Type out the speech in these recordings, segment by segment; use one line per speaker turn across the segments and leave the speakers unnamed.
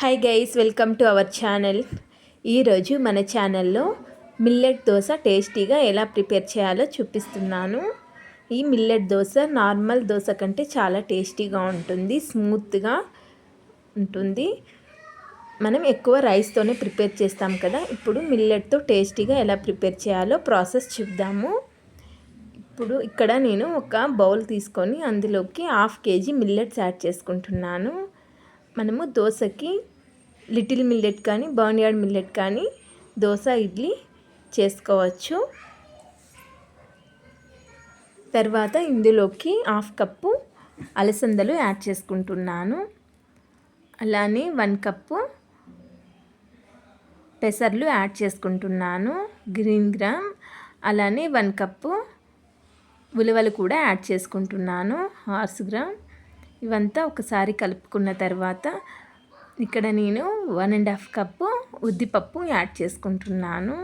Hi guys welcome to our channel ఈరోజు మన ఛానల్లో మిల్లెట్ దోశ టేస్టీగా ఎలా ప్రిపేర్ చేయాలో చూపిస్తున్నాను. ఈ మిల్లెట్ దోశ నార్మల్ దోశ కంటే చాలా టేస్టీగా ఉంటుంది స్మూత్గా ఉంటుంది. మనం ఎక్కువ రైస్తోనే ప్రిపేర్ చేస్తాం కదా ఇప్పుడు మిల్లెట్తో టేస్టీగా ఎలా ప్రిపేర్ చేయాలో ప్రాసెస్ చూద్దాము. ఇప్పుడు ఇక్కడ నేను ఒక బౌల్ తీసుకొని అందులోకి హాఫ్ కేజీ మిల్లెట్స్ యాడ్ చేసుకుంటున్నాను. మనము దోశకి లిటిల్ మిల్లెట్ కానీ బర్న్యార్డ్ మిల్లెట్ కానీ దోశ ఇడ్లీ చేసుకోవచ్చు. తర్వాత ఇందులోకి హాఫ్ కప్పు అలసందలు యాడ్ చేసుకుంటున్నాను. అలానే వన్ కప్పు పెసర్లు యాడ్ చేసుకుంటున్నాను. Green gram. అలానే వన్ కప్పు ఉలవలు కూడా యాడ్ చేసుకుంటున్నాను. Horse gram. ఇవంతా ఒకసారి కలుపుకున్న తర్వాత ఇక్కడ నేను వన్ అండ్ హాఫ్ కప్పు ఉద్దిపప్పు యాడ్ చేసుకుంటున్నాను.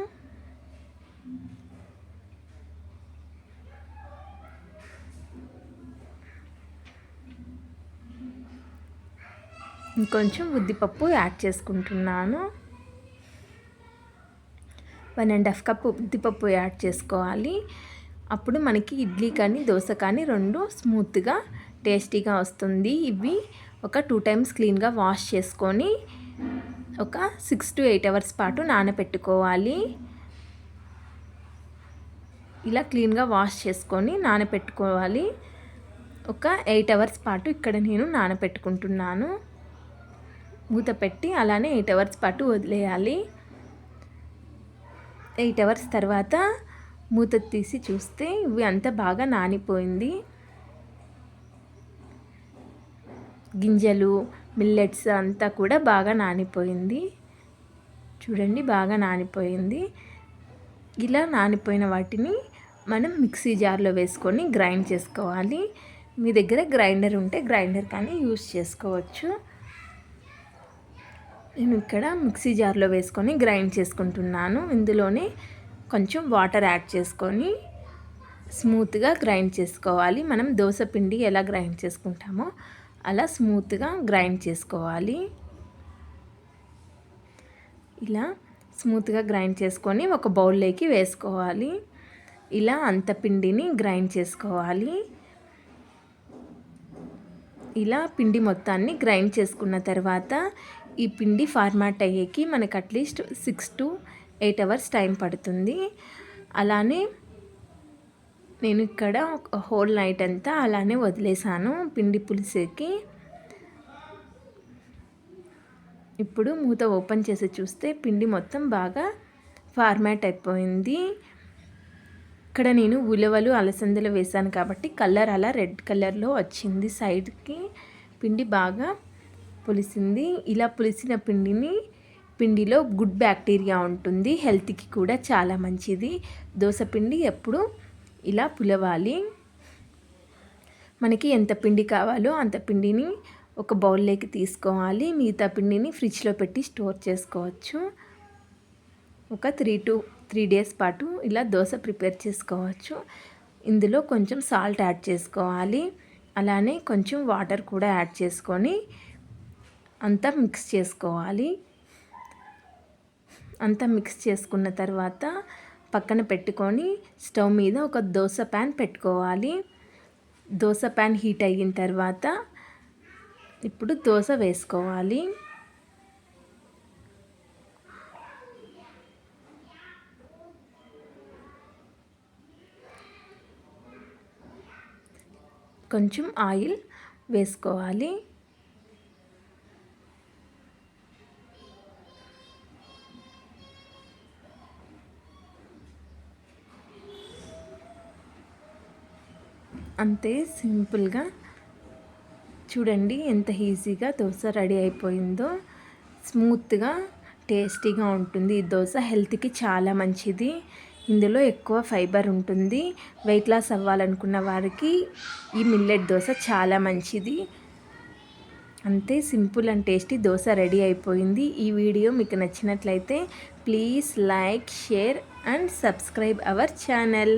ఇంకొంచెం ఉద్దిపప్పు యాడ్ చేసుకుంటున్నాను. వన్ అండ్ హాఫ్ కప్ ఉద్దిపప్పు యాడ్ చేసుకోవాలి. అప్పుడు మనకి ఇడ్లీ కానీ దోశ కానీ రెండు స్మూత్గా టేస్టీగా వస్తుంది. ఇవి ఒక టూ టైమ్స్ క్లీన్గా వాష్ చేసుకొని ఒక సిక్స్ టు ఎయిట్ అవర్స్ పాటు నానబెట్టుకోవాలి ఇలా క్లీన్గా వాష్ చేసుకొని నానబెట్టుకోవాలి ఒక ఎయిట్ అవర్స్ పాటు ఇక్కడ నేను నానబెట్టుకుంటున్నాను మూత పెట్టి అలానే ఎయిట్ అవర్స్ పాటు వదిలేయాలి. ఎయిట్ అవర్స్ తర్వాత మూత తీసి చూస్తే ఇవి అంతా బాగా నానిపోయింది. గింజలు మిల్లెట్స్ అంతా కూడా బాగా నానిపోయింది. చూడండి బాగా నానిపోయింది. ఇలా నానిపోయిన వాటిని మనం మిక్సీ జార్లో వేసుకొని గ్రైండ్ చేసుకోవాలి. మీ దగ్గర గ్రైండర్ ఉంటే గ్రైండర్ కానీ యూస్ చేసుకోవచ్చు. నేను ఇక్కడ మిక్సీ జార్లో వేసుకొని గ్రైండ్ చేసుకుంటున్నాను. ఇందులోనే కొంచెం వాటర్ యాడ్ చేసుకొని స్మూత్గా గ్రైండ్ చేసుకోవాలి. మనం దోశ పిండి ఎలా గ్రైండ్ చేసుకుంటామో అలా స్మూత్గా గ్రైండ్ చేసుకోవాలి. ఇలా స్మూత్గా గ్రైండ్ చేసుకొని ఒక బౌల్లోకి వేసుకోవాలి. ఇలా అంత పిండిని గ్రైండ్ చేసుకోవాలి. ఇలా పిండి మొత్తాన్ని గ్రైండ్ చేసుకున్న తర్వాత ఈ పిండి ఫార్మాట్ అయ్యేకి మనకు at least six to eight hours time పడుతుంది. అలానే నేను ఇక్కడ హోల్ నైట్ అంతా అలానే వదిలేసాను పిండి పులిసేకి. ఇప్పుడు మూత ఓపెన్ చేసి చూస్తే పిండి మొత్తం బాగా ఫార్మాట్ అయిపోయింది. ఇక్కడ నేను ఉలవలు అలసందలు వేసాను కాబట్టి కలర్ అలా రెడ్ కలర్లో వచ్చింది సైడ్కి. పిండి బాగా పులిసింది. ఇలా పులిసిన పిండిని పిండిలో గుడ్ బ్యాక్టీరియా ఉంటుంది హెల్త్కి కూడా చాలా మంచిది. దోశ పిండి ఎప్పుడు ఇలా పులవాలి. మనకి ఎంత పిండి కావాలో అంత పిండిని ఒక బౌల్లోకి తీసుకోవాలి. మిగతా పిండిని ఫ్రిడ్జ్లో పెట్టి స్టోర్ చేసుకోవచ్చు. ఒక త్రీ టు త్రీ డేస్ పాటు ఇలా దోశ ప్రిపేర్ చేసుకోవచ్చు. ఇందులో కొంచెం సాల్ట్ యాడ్ చేసుకోవాలి. అలానే కొంచెం వాటర్ కూడా యాడ్ చేసుకొని అంతా మిక్స్ చేసుకోవాలి. అంతా మిక్స్ చేసుకున్న తర్వాత పక్కన పెట్టుకొని స్టవ్ మీద ఒక దోశ ప్యాన్ పెట్టుకోవాలి. దోశ ప్యాన్ హీట్ అయిన తర్వాత ఇప్పుడు దోశ వేసుకోవాలి. కొంచెం ఆయిల్ వేసుకోవాలి. అంతే సింపుల్గా. చూడండి ఎంత ఈజీగా దోశ రెడీ అయిపోయిందో. స్మూత్గా టేస్టీగా ఉంటుంది. ఈ దోశ హెల్త్కి చాలా మంచిది. ఇందులో ఎక్కువ ఫైబర్ ఉంటుంది. వెయిట్ లాస్ అవ్వాలనుకున్న వారికి ఈ మిల్లెట్ దోశ చాలా మంచిది. అంతే simple and tasty dosa ready అయిపోయింది. ఈ వీడియో మీకు నచ్చినట్లయితే please like share and subscribe our channel.